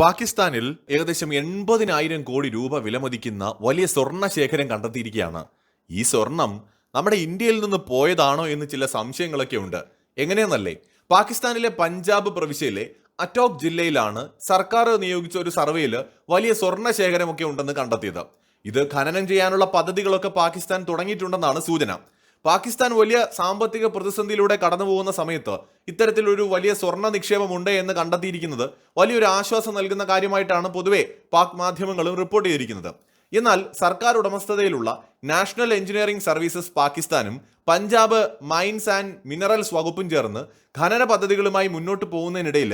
പാകിസ്ഥാനിൽ ഏകദേശം എൺപതിനായിരം കോടി രൂപ വിലമതിക്കുന്ന വലിയ സ്വർണ ശേഖരം കണ്ടെത്തിയിരിക്കുകയാണ്. ഈ സ്വർണം നമ്മുടെ ഇന്ത്യയിൽ നിന്ന് പോയതാണോ എന്ന് ചില സംശയങ്ങളൊക്കെ ഉണ്ട്. എങ്ങനെയെന്നല്ലേ? പാകിസ്ഥാനിലെ പഞ്ചാബ് പ്രവിശ്യയിലെ അറ്റോക് ജില്ലയിലാണ് സർക്കാർ നിയോഗിച്ച ഒരു സർവേയിൽ വലിയ സ്വർണ ശേഖരമൊക്കെ ഉണ്ടെന്ന് കണ്ടെത്തിയത്. ഇത് ഖനനം ചെയ്യാനുള്ള പദ്ധതികളൊക്കെ പാകിസ്ഥാൻ തുടങ്ങിയിട്ടുണ്ടെന്നാണ് സൂചന. പാകിസ്ഥാൻ വലിയ സാമ്പത്തിക പ്രതിസന്ധിയിലൂടെ കടന്നു പോകുന്ന സമയത്ത് ഇത്തരത്തിലൊരു വലിയ സ്വർണ നിക്ഷേപമുണ്ട് എന്ന് കണ്ടെത്തിയിരിക്കുന്നത് വലിയൊരു ആശ്വാസം നൽകുന്ന കാര്യമായിട്ടാണ് പൊതുവെ പാക് മാധ്യമങ്ങളും റിപ്പോർട്ട് ചെയ്തിരിക്കുന്നത്. എന്നാൽ സർക്കാർ ഉടമസ്ഥതയിലുള്ള നാഷണൽ എഞ്ചിനീയറിംഗ് സർവീസസ് പാകിസ്ഥാനും പഞ്ചാബ് മൈൻസ് ആൻഡ് മിനറൽസ് വകുപ്പും ചേർന്ന് ഖനന പദ്ധതികളുമായി മുന്നോട്ട് പോകുന്നതിനിടയിൽ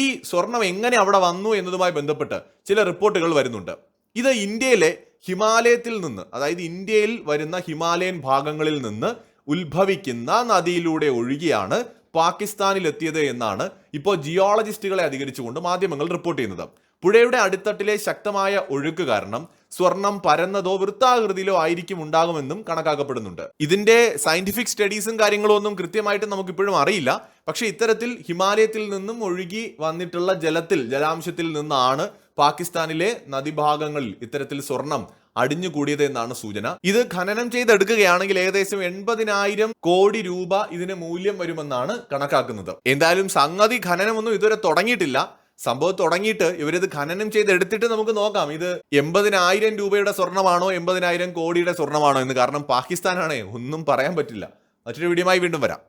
ഈ സ്വർണം എങ്ങനെ അവിടെ വന്നു എന്നതുമായി ബന്ധപ്പെട്ട് ചില റിപ്പോർട്ടുകൾ വരുന്നുണ്ട്. ഇത് ഇന്ത്യയിലെ ഹിമാലയത്തിൽ നിന്ന് അതായത് ഇന്ത്യയിൽ വരുന്ന ഹിമാലയൻ ഭാഗങ്ങളിൽ നിന്ന് ഉത്ഭവിക്കുന്ന നദിയിലൂടെ ഒഴുകിയാണ് പാകിസ്ഥാനിൽ എത്തിയത് എന്നാണ് ഇപ്പോൾ ജിയോളജിസ്റ്റുകളെ അധികരിച്ചുകൊണ്ട് മാധ്യമങ്ങൾ റിപ്പോർട്ട് ചെയ്യുന്നത്. പുഴയുടെ അടിത്തട്ടിലെ ശക്തമായ ഒഴുക്ക് കാരണം സ്വർണം പരന്നതോ വൃത്താകൃതിയിലോ ആയിരിക്കും ഉണ്ടാകുമെന്നും കണക്കാക്കപ്പെടുന്നുണ്ട്. ഇതിന്റെ സയന്റിഫിക് സ്റ്റഡീസും കാര്യങ്ങളും ഒന്നും കൃത്യമായിട്ട് നമുക്ക് ഇപ്പോഴും അറിയില്ല. പക്ഷേ ഇത്തരത്തിൽ ഹിമാലയത്തിൽ നിന്നും ഒഴുകി വന്നിട്ടുള്ള ജലത്തിൽ ജലാംശത്തിൽ നിന്നാണ് പാകിസ്ഥാനിലെ നദിഭാഗങ്ങളിൽ ഇത്തരത്തിൽ സ്വർണം അടിഞ്ഞുകൂടിയത് എന്നാണ് സൂചന. ഇത് ഖനനം ചെയ്തെടുക്കുകയാണെങ്കിൽ ഏകദേശം എൺപതിനായിരം കോടി രൂപ ഇതിന് മൂല്യം വരുമെന്നാണ് കണക്കാക്കുന്നത്. എന്തായാലും സംഗതി ഖനനമൊന്നും ഇതുവരെ തുടങ്ങിയിട്ടില്ല. സംഭവം തുടങ്ങിയിട്ട് ഇവരിത് ഖനനം ചെയ്തെടുത്തിട്ട് നമുക്ക് നോക്കാം. ഇത് എൺപതിനായിരം രൂപയുടെ സ്വർണമാണോ എൺപതിനായിരം കോടിയുടെ സ്വർണമാണോ എന്ന്. കാരണം പാകിസ്ഥാനാണേ ഒന്നും പറയാൻ പറ്റില്ല. മറ്റൊരു വീഡിയോമായി വീണ്ടും വരാം.